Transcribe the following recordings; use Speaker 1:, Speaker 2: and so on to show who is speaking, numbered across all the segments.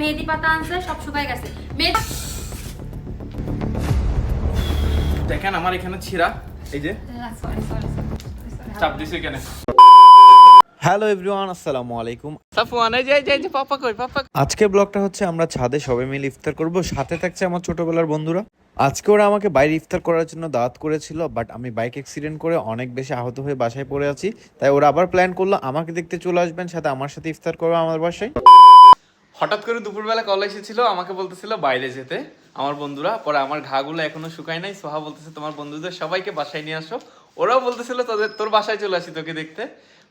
Speaker 1: মেহেদি পাতা আনছে সব শুকায় গেছে। মেহেদি
Speaker 2: দেখেন আমার এখানে ছিঁড়া এই যে।
Speaker 1: সরি সরি
Speaker 2: চাপ দিছে কেন
Speaker 3: হ্যালো এভরিওয়ান আসসালামু আলাইকুম।
Speaker 2: সাফওয়ান এই যে এই যে, পাপা কই পাপা
Speaker 3: আজকে ব্লগটা হচ্ছে আমরা ছাদে সবাই মিলে ইফতার করব। সাথে থাকছে আমার ছোটবেলার বন্ধুরা। আজকে ওরা আমাকে বাইরে ইফতার করার জন্য দাওয়াত করেছিল বাট আমি বাইক অ্যাক্সিডেন্ট করে অনেক বেশি আহত হয়ে বাসায় পড়ে আছি। তাই ওরা আবার প্ল্যান করল আমাকে দেখতে চলে আসবেন সাথে আমার সাথে ইফতার করবে আমার বাসায়।
Speaker 2: হঠাৎ করে দুপুরবেলা কল এসেছিল আমাকে বলতেছিল বাইরে যেতে। আমার বন্ধুরা পরে আমার ঘাগুলো এখনও শুকায় নাই সোহা বলতেছে তোমার বন্ধুদের সবাইকে বাসায় নিয়ে আসো। ওরাও বলতেছিল তোদের তোর বাসায় চলে আসি তোকে দেখতে।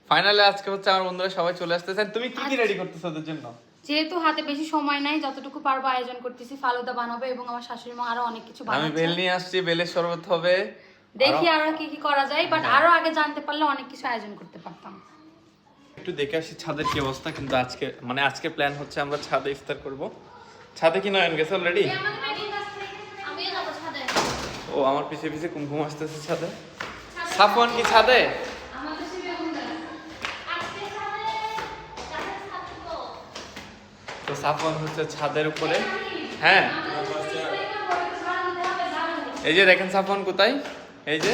Speaker 2: ফাইনালে আজকে হচ্ছে আমার বন্ধুরা সবাই চলে আসতেছে। আর তুমি কি কি রেডি করতেছো ওদের জন্য?
Speaker 1: যেহেতু হাতে বেশি সময় নাই যতটুকু পারব আয়োজন করতেছি ফালুদা বানাবে এবং আমার শাশুড়ি মা আরও অনেক কিছু
Speaker 2: আমি বেল নিয়ে আসছি বেলের শরবত হবে।
Speaker 1: দেখি আরও কি কি করা যায় বাট আরও আগে জানতে পারলে অনেক কিছু আয়োজন করতে পারতাম।
Speaker 2: একটু দেখে আসি ছাদের কি অবস্থা কিন্তু আজকে মানে আজকে প্ল্যান হচ্ছে আমরা ছাদে ইফতার করব। ছাদে কি নয়ন গেছে অলরেডি ও আমার পিছে পিছে কুমকুম আসতেছে ছাদে। সাফওয়ান কি ছাদে? তো সাফওয়ান হচ্ছে ছাদের উপরে। হ্যাঁ। এই যে দেখেন সাফওয়ান কোথায়? এই যে।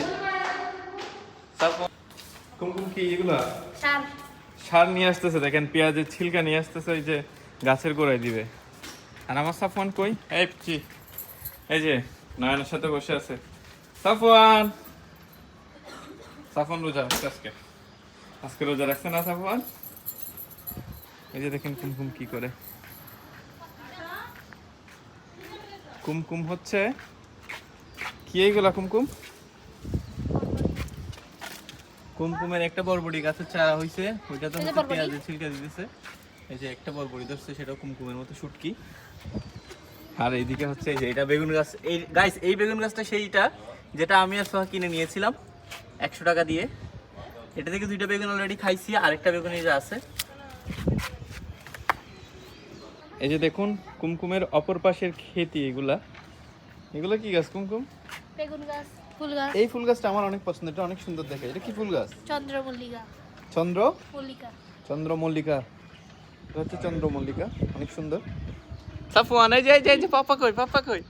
Speaker 2: সাফওয়ান কুমকুম কি এগুলা? সার নিয়ে আসতেছে, দেখেন পেঁয়াজের ছিলকা নিয়ে আসতেছে ওই যে গাছের গোড়ায় দিবে। আর আমার সাফওয়ান কই? এই এই যে নয়নের সাথে বসে আছে। সাফওয়ান! সাফওয়ান রোজা রাখছে আজকে। আজকে রোজা রাখছে না সাফওয়ান? এই যে দেখেন কুমকুম কি করে। কুমকুম হচ্ছে, কি এইগুলা কুমকুম? কুমকুমের একটা বরবড়ি গাছের চারা হইছে ওইটা তো হচ্ছে পেঁয়াজের ছিলকা দিতেছে। এই যে একটা বরবড়ি ধরছে সেটা কুমকুমের মতো শুটকি আর এইদিকে হচ্ছে এই যে এটা বেগুন গাছ। এই গাইস এই বেগুন গাছটা সেইটা যেটা আমি আর সোহা কিনে নিয়েছিলাম একশো টাকা দিয়ে। এটা থেকে দুইটা বেগুন অলরেডি খাইছি আরেকটা বেগুন এই যে আছে। এই যে দেখুন কুমকুমের অপর পাশের ক্ষেতি এগুলা। এগুলো কি গাছ কুমকুম?
Speaker 4: বেগুন গাছ। ফুল গাছ
Speaker 2: এই ফুল গাছটা আমার অনেক পছন্দ এটা অনেক সুন্দর দেখে। এটা কি ফুল গাছ
Speaker 4: চন্দ্রমল্লিকা।
Speaker 2: চন্দ্র?
Speaker 4: মল্লিকা।
Speaker 2: চন্দ্রমল্লিকা। এটা হচ্ছে চন্দ্রমল্লিকা অনেক সুন্দর। সাফওয়ান এই যে এই যে পাপা কই পাপা কই?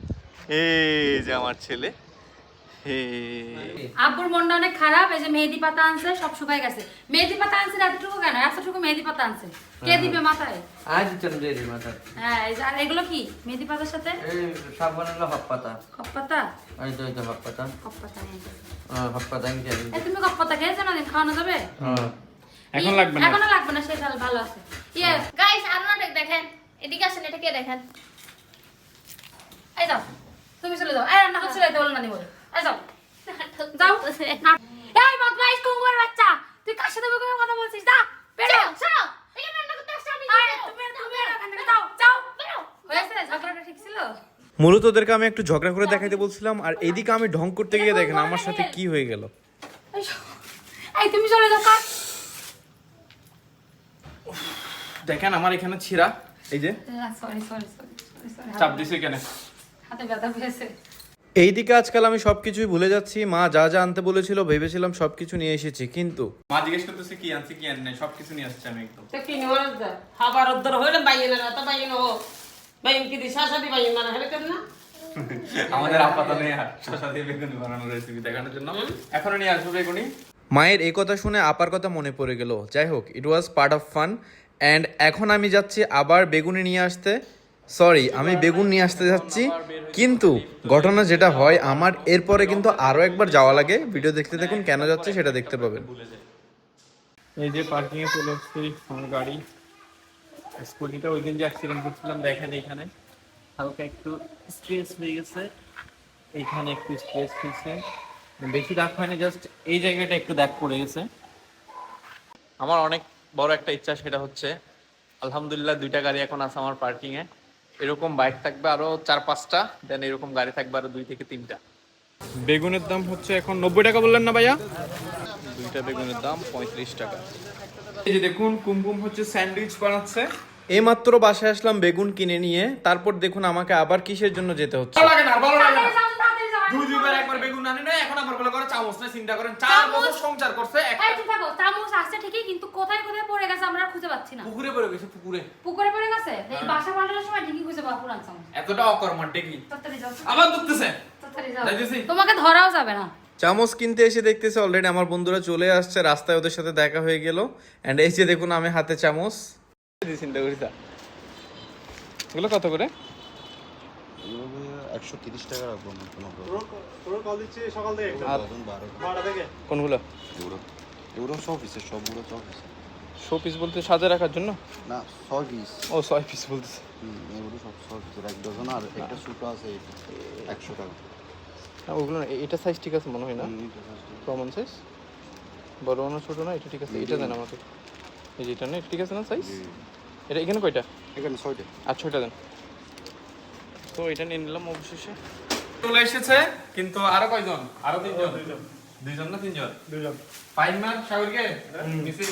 Speaker 2: এই যে আমার ছেলে।
Speaker 1: আব্বুর মনটা অনেক খারাপ এই যে মেহেদি পাতা আনছে সব শুকায় গেছে। মেহেদি পাতা আনছে এতটুকু কেন? এতটুকু মেহেদি পাতা আনছে? কে দিবে মাথায়?
Speaker 5: আজ চন্দ্রের মাথা
Speaker 1: হ্যাঁ এই যে- আর এগুলো কি? মেহেদি পাতার সাথে?
Speaker 5: এই সব বানালো হক পাতা।
Speaker 1: কপ পাতা?
Speaker 5: এই তো এই তো হক পাতা।
Speaker 1: কপ পাতা।
Speaker 5: আহ, হক পাতা আমি জানি
Speaker 1: এই তুমি কপ পাতা খেয়েছো না? দিন খাওয়ানো যাবে?
Speaker 2: এখন লাগবে না।
Speaker 1: এখনও লাগবে না সেটা ভালো আছে। ইয়ে
Speaker 4: গাইস আর নাটক দেখেন। এদিকে আসেন এটা কে দেখেন?
Speaker 1: এই যাও। তুমি চলে যাও। এই রান্না করতে চলে যেতে বলো না বলে। এই যাও। যাও। না এই বদমাইশ কুকুরের বাচ্চা তুই কার সাথে বকে কথা বলছিস? যা বেরো।
Speaker 4: শোনো এখানে রান্না করতে আসছে আমি
Speaker 1: আরে তুমি তুমি এখান থেকে যাও যাও। হয়েছে ঝগড়াটা ঠিক ছিল?
Speaker 3: মূলত ওদেরকে আমি একটু ঝগড়া করে দেখাইতে বলছিলাম আর এদিকে আমি ঢং করতে গিয়ে দেখেন আমার সাথে কি হয়ে গেল।
Speaker 1: এই এই তুমি চলে যাও কাজ
Speaker 2: দেখেন আমার এখানে ছিঁড়া এই যে।
Speaker 1: সরি সরি সরি সরি
Speaker 2: চাপ দিছে কেন?
Speaker 1: হাতে ব্যথা পেয়েছে।
Speaker 3: এইদিকে আজকাল আমি সবকিছুই ভুলে যাচ্ছি। মা যা যা আনতে বলেছিল ভেবেছিলাম সবকিছু নিয়ে এসেছি কিন্তু
Speaker 2: মা জিজ্ঞেস করতেছে কি আনছি কি আনি নাই? সবকিছু নিয়ে আসছে আমি একদম।
Speaker 6: তেকিনি ওরদ্দ হাবার উদ্দর হইলে বাইন না তো বাইন হো বাইন কি দিশা সাদি বাইন না হলে কেন না
Speaker 2: আমাদের আপাতত নেই আর দিয়ে বেগুনি বানানোর রেসিপি দেখানোর জন্য। এখনও নিয়ে আসব বেগুনি।
Speaker 3: মায়ের এই কথা শুনে আপার কথা মনে পড়ে গেল। যাই হোক it was part of fun and এখন আমি যাচ্ছি আবার বেগুনি নিয়ে আসতে। সরি আমি বেগুন নিয়ে আসতে যাচ্ছি। কিন্তু ঘটনা যেটা হয় আমার এরপরে কিন্তু আরও একবার যাওয়া লাগে। ভিডিও দেখতে দেখুন কেন যাচ্ছে সেটা দেখতে পাবেন।
Speaker 2: এই যে পার্কিং এ চলে এসেছি আমার গাড়ি। স্কুটিটা ওই দিন যে অ্যাক্সিডেন্ট করছিলাম দেখেন এইখানে। হালকা একটু স্ট্রেস হয়ে গেছে। এইখানে একটু স্ট্রেস হয়েছে। বেশি দাগ হয়নি জাস্ট এই জায়গাটা একটু দাগ পড়ে গেছে। আমার অনেক বড় একটা ইচ্ছা সেটা হচ্ছে আলহামদুলিল্লাহ দুইটা গাড়ি এখন আছে আমার পার্কিং এ এরকম বাইক থাকবে আরও চার পাঁচটা দেন এরকম গাড়ি থাকবে আরও দুই থেকে তিনটা। বেগুনের দাম হচ্ছে এখন নব্বই টাকা বললেন না ভাইয়া? দুইটা বেগুনের দাম পঁয়ত্রিশ টাকা। এই যে দেখুন কুমকুম হচ্ছে স্যান্ডউইচ বানাচ্ছে।
Speaker 3: এইমাত্র বাসায় আসলাম বেগুন কিনে নিয়ে তারপর দেখুন আমাকে আবার কিসের জন্য যেতে হচ্ছে।
Speaker 2: ভালো লাগে না ভালো লাগে না।
Speaker 3: দুই দুইবার একবার বেগুন আনে না এখন আবার বলে চামচ না চিন্তা করেন চার বছর সংসার করছে একটা
Speaker 1: এই থাকো চামচ আসছে ঠিকই কিন্তু কোথায় কোথায় পড়ে গেছে আমরা খুঁজে পাচ্ছি না।
Speaker 3: পুকুরে পড়ে গেছে পুকুরে।
Speaker 1: পুকুরে পড়ে গেছে? এই বাসা পাল্টানোর সময় ঠিকই খুঁজে পাবো পুরান চামচ।
Speaker 3: এতটা অকর্মণ
Speaker 1: যাও
Speaker 3: আবার ধরতেছে।
Speaker 1: তোমাকে ধরাও যাবে না।
Speaker 3: চামচ কিনতে এসে দেখতেছে অলরেডি আমার বন্ধুরা চলে আসছে রাস্তায় ওদের সাথে দেখা হয়ে গেল। এন্ড এই যে দেখুন আমি হাতে চামচ। চিন্তা করি তা এগুলো কত করে?
Speaker 7: একশো তিরিশ টাকা রাখব আমার কোনো
Speaker 3: আর
Speaker 7: বারো
Speaker 3: কোনগুলো?
Speaker 7: এগুলো এগুলো সব পিসে সবগুলো সব পিসে
Speaker 3: শো পিস বলতে সাজা রাখার জন্য?
Speaker 7: না ছয় পিস
Speaker 3: ও ছয় পিস বলতেছে।
Speaker 7: হুম এগুলো সব ছয় পিসের এক ডজন আর একটা ছোটো আছে এটা একশো টাকা।
Speaker 3: না ওগুলো না, এটা সাইজ ঠিক আছে মনে হয় না। কমন সাইজ বড় না ছোট না এটা ঠিক আছে। এটা দেন আমাকে। এই যে এটা না এটা ঠিক আছে না সাইজ এটা এখানে কয়টা?
Speaker 7: এখানে ছয়টা।
Speaker 3: আর ছয়টা দেন। তো এটা নিয়ে নিলাম অবশেষে। চলে এসেছে কিন্তু আরও কয়জন? আরও তিনজন? দুইজন। না তিনজন? দুইজন। পাইন মার সাগরকে? মিসি।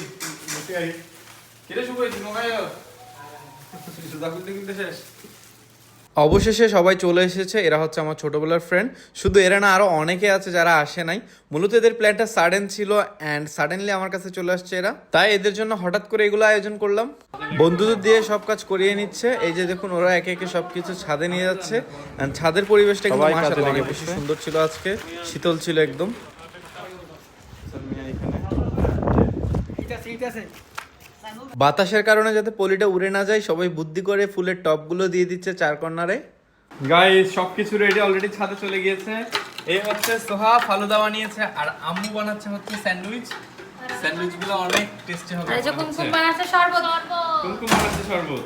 Speaker 3: কিরে শুভ দিন ভাই কিনতে শেষ। অবশেষে সবাই চলে এসেছে। এরা হচ্ছে আমার ছোটোবেলার ফ্রেন্ড শুধু এরা না আরও অনেকে আছে যারা আসে নাই। মূলত এদের প্ল্যানটা সাডেন ছিল অ্যান্ড সাডেনলি আমার কাছে চলে আসছে এরা। তাই এদের জন্য হঠাৎ করে এগুলো আয়োজন করলাম। বন্ধুদের দিয়ে সব কাজ করিয়ে নিচ্ছে। এই যে দেখুন ওরা একে একে সব কিছু ছাদে নিয়ে যাচ্ছে। অ্যান্ড ছাদের পরিবেশটা কিন্তু মাশাআল্লাহ অনেক বেশি সুন্দর ছিল আজকে। শীতল ছিল একদম। বাতাসের কারণে যাতে পলিটা উড়ে না যায় সবাই বুদ্ধি করে ফুলের টপগুলো দিয়ে দিচ্ছে চার কর্নারে। গাইস সবকিছু রেডি অলরেডি ছাদে চলে গিয়েছে। এই হচ্ছে সোহা ফালুদা বানিয়েছে আর আম্মু বানাচ্ছে হচ্ছে স্যান্ডউইচ। স্যান্ডউইচগুলো অনেক টেস্টি হবে
Speaker 1: আর এই যে কুমকুম বানাচ্ছে শরবত।
Speaker 3: কুমকুম বানাচ্ছে শরবত।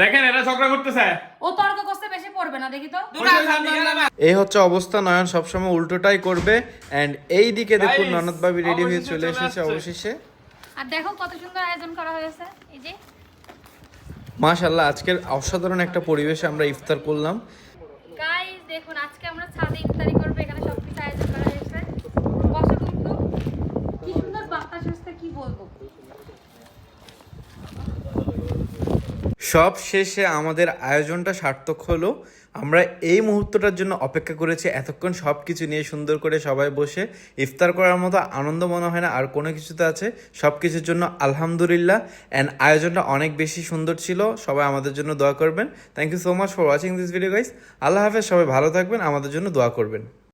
Speaker 3: দেখেন এরা ঝগড়া করতেছে।
Speaker 1: ও তর্ক করতে বেশি পড়বে না দেখি তো।
Speaker 3: এই হচ্ছে অবস্থা নয়ন সবসময় উল্টোটাই করবে এন্ড এই দিকে দেখুন ননদ ভাবি রেডি হয়ে চলে এসেছে অবশেষে।
Speaker 4: আর দেখো কত সুন্দর আয়োজন করা হয়েছে এই যে।
Speaker 3: মাশাল্লাহ আজকের অসাধারণ একটা পরিবেশে আমরা ইফতার করলাম।
Speaker 4: গাইস দেখুন আজকে আমরা ছাদে ইফতারি করব এখানে সব কিছু আয়োজন করা হয়েছে বসো কিন্তু
Speaker 1: কি সুন্দর বাতাস আসছে কি বলব
Speaker 3: সব শেষে আমাদের আয়োজনটা সার্থক হলো। আমরা এই মুহূর্তটার জন্য অপেক্ষা করেছি, এতক্ষণ সব কিছু নিয়ে সুন্দর করে সবাই বসে। ইফতার করার মতো আনন্দ মনে হয় না, আর কোনো কিছুতে আছে। সব কিছুর জন্য আলহামদুলিল্লাহ অ্যান্ড আয়োজনটা অনেক বেশি সুন্দর ছিল। সবাই আমাদের জন্য দোয়া করবেন। Thank you so much for watching this video guys আল্লাহ হাফেজ, সবাই ভালো থাকবেন, আমাদের জন্য দোয়া করবেন।